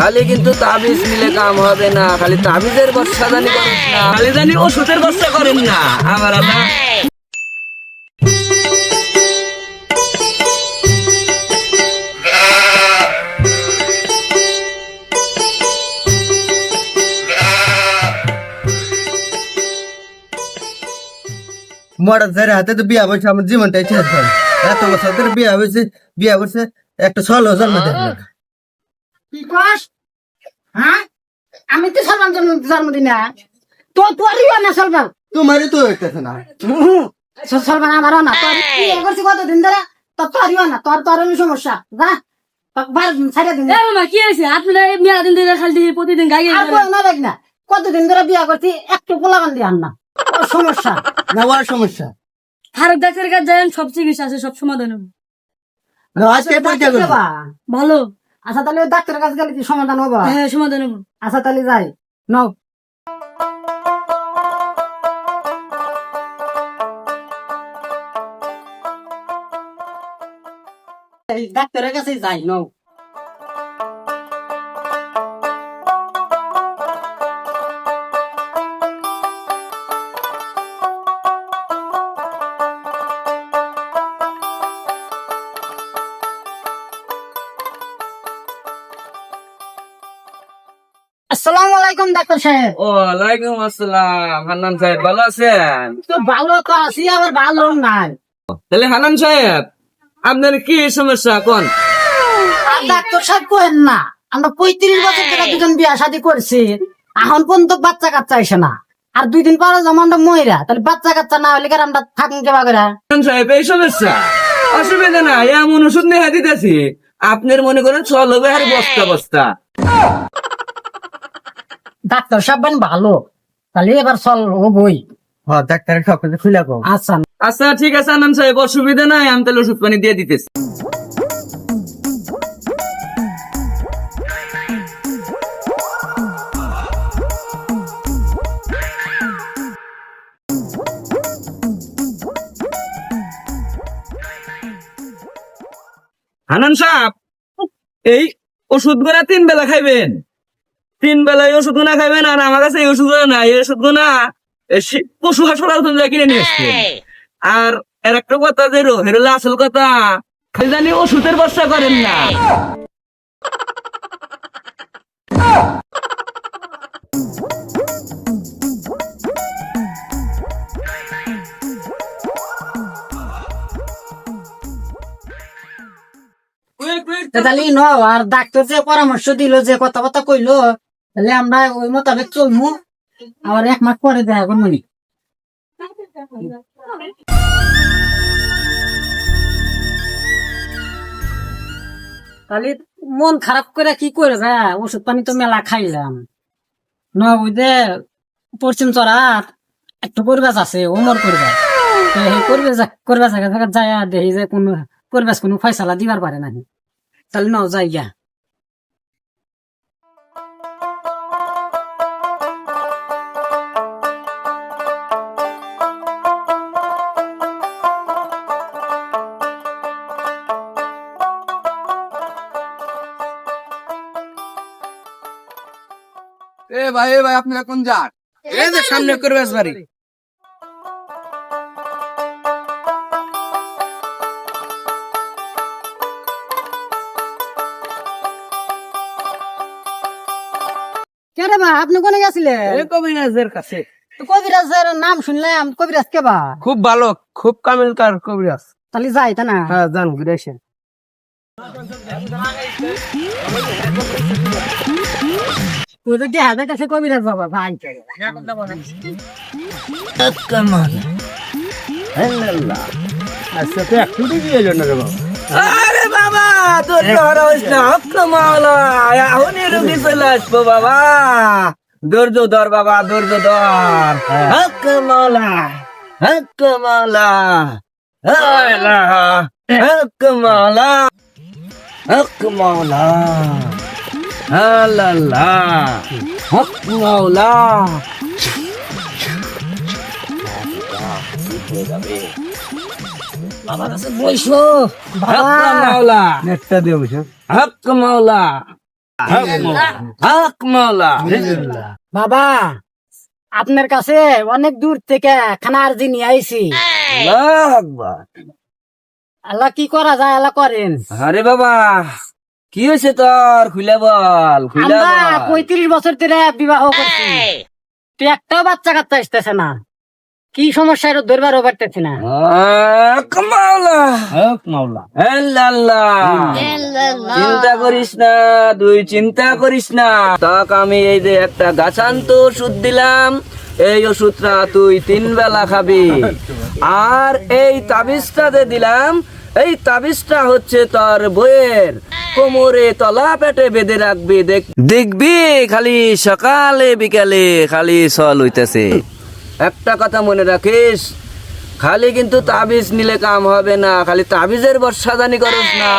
খালি কিন্তু তাবিজ নিলে কাম হবে না খালি তাবিজের বর্ষা জানি করেন না। খালি জানি ওষুধের বর্ষা করেন না আমার আল্লাহ। মরা ছেড়ে হাতে তো বিয়া বসে আমার জীবনটাই হয় এত বছর ধরে বিয়া হয়েছে বিয়া করছে একটা ষোলো জন্ম দেবে কি কস? হ্যাঁ? আমি তো সলমান জন্ম জন্মদিন না। তো তোরই না সলমান? তোমারই তো হইতেছে না। সলমান আমারও না। তোর কি করছি কতদিন ধরে? তোর তোরই না। তোর সমস্যা। যা। ধরে খালি প্রতিদিন গাই আর না দেখ না। কতদিন ধরে বিয়া করছি? একটু পোলাবান দিয়ে আন না। সমস্যা। না সমস্যা। ফারুক ডাক্তারের কাছে যাবেন সব চিকিৎসা আছে সব সমাধান হবে। ভালো। আচ্ছা তাহলে ডাক্তারের কাছে গেলে কি সমাধান হব? হ্যাঁ সমাধান হবে। আচ্ছা তাহলে যাই। নাও। ডাক্তারের কাছে যাই নাও। আসসালামু আলাইকুম ডাক্তার সাহেব। ওয়ালাইকুম আসসালাম হান্নান সাহেব ভালো আছেন? তো ভালো তো আছি আবার ভালো নাই। তাহলে হান্নান সাহেব আপনার কি সমস্যা? কোন? ডাক্তার সাহেব কোহেন না আমরা পঁয়ত্রিশ বছর থেকে দুজন বিয়া শাদি করছি এখন পর্যন্ত বাচ্চা কাচ্চা আসে না। আর দুই দিন পরে যেমন আমরা মহিলা তাহলে বাচ্চা কাচ্চা না হলে কারণ আমরা থাকুন কেবা করে সাহেব এই সমস্যা? অসুবিধা না এমন ওষুধ নিয়ে দিতেছি। আপনার মনে করেন চল হবে আর বস্তা বস্তা। ডাক্তার সাহেব বেন ভালো। তাহলে এবার চল ও বই। হ্যাঁ ডাক্তারের সব কিছু খুলে কো আচ্ছা। আচ্ছা ঠিক আছে আনন্দ সাহেব অসুবিধা নাই আমি তাহলে ওষুধ পানি দিয়ে দিতেছি। হানান সাহেব এই ওষুধগুলা তিন বেলা খাইবেন? তিন বেলায় ওষুধ গুনা খাইবেন আর আমার কাছে ওষুধ নাই, এই ওষুধ গুনা পশু হাসপাতাল থেকে কিনে নিয়ে আর এর একটা কথা যে রো হেরলে আসল কথা, খালি জানি ওষুধের বর্ষা করেন না। ন আর ডাক্তার যে পরামর্শ দিল, যে কথা কথা কইলো তাহলে আমরা ওই মোতাবেক চলমু। আবার এক মাস পরে দেখা করব নি। তাহলে মন খারাপ করে কি করে যা? ওষুধ পানি তো মেলা খাইলাম। ন, ওই পশ্চিম চড়ার একটু পরিবেশ আছে ওমর করবে। সেই পরিবেশ জায়গা যায় দেখি যে কোনো পরিবেশ কোনো ফয়সালা দিবার পারে নাকি তাহলে নাও যাই এ ভাই এ ভাই আপনারা কোন যান এই যে সামনে করবে বাড়ি। কে বা আপনি কোনে গেছিলেন? কবিরাজের কাছে। তো কবিরাজের নাম শুনলাম কবিরাজ কে বা? খুব ভালো খুব কামিলকার কবিরাজ। তাহলে যাই তা না? হ্যাঁ জান ঘুরে আসেন। তুই তো কবিরাজ বাবা? ভাই আচ্ছা তো একটু দিয়ে এলো রে বাবা? আরে বাবা তোর ধরা হইস না। হকমালা এখনই রুগী চলে আসব বাবা। ধৈর্য ধর বাবা ধৈর্য ধর। হকমালা হকমালা হকমালা হকমালা আল্লাহ। হকমালা বাবার কাছে বইসো হকমালা। নেটটা দিয়ে বসে। হক মাওলা হক মাওলা বাবা আপনার কাছে অনেক দূর থেকে খানার দিন আইছি। আল্লাহু। আল্লাহ কি করা যায় আল্লাহ করেন। আরে বাবা কি হয়েছে তোর? খুলে বল খুলে বল। পঁয়ত্রিশ বছর ধরে বিবাহ করছি। তুই একটাও বাচ্চা কাচ্চা আসতেছে না। কি সমস্যা এটা ধরবারও পারতেছি না। চিন্তা করিস না তুই চিন্তা করিস না। তাক আমি এই যে একটা গাছান্ত ওষুধ দিলাম এই ওষুধটা তুই তিন বেলা খাবি। আর এই তাবিজটা যে দিলাম এই তাবিজটা হচ্ছে তার বইয়ের কোমরে তলা পেটে বেঁধে রাখবি, দেখ দেখবি খালি সকালে বিকালে খালি সল হইতেছে। একটা কথা মনে রাখিস, খালি কিন্তু তাবিজ নিলে কাম হবে না, খালি তাবিজের বর্ষাদানি করস না।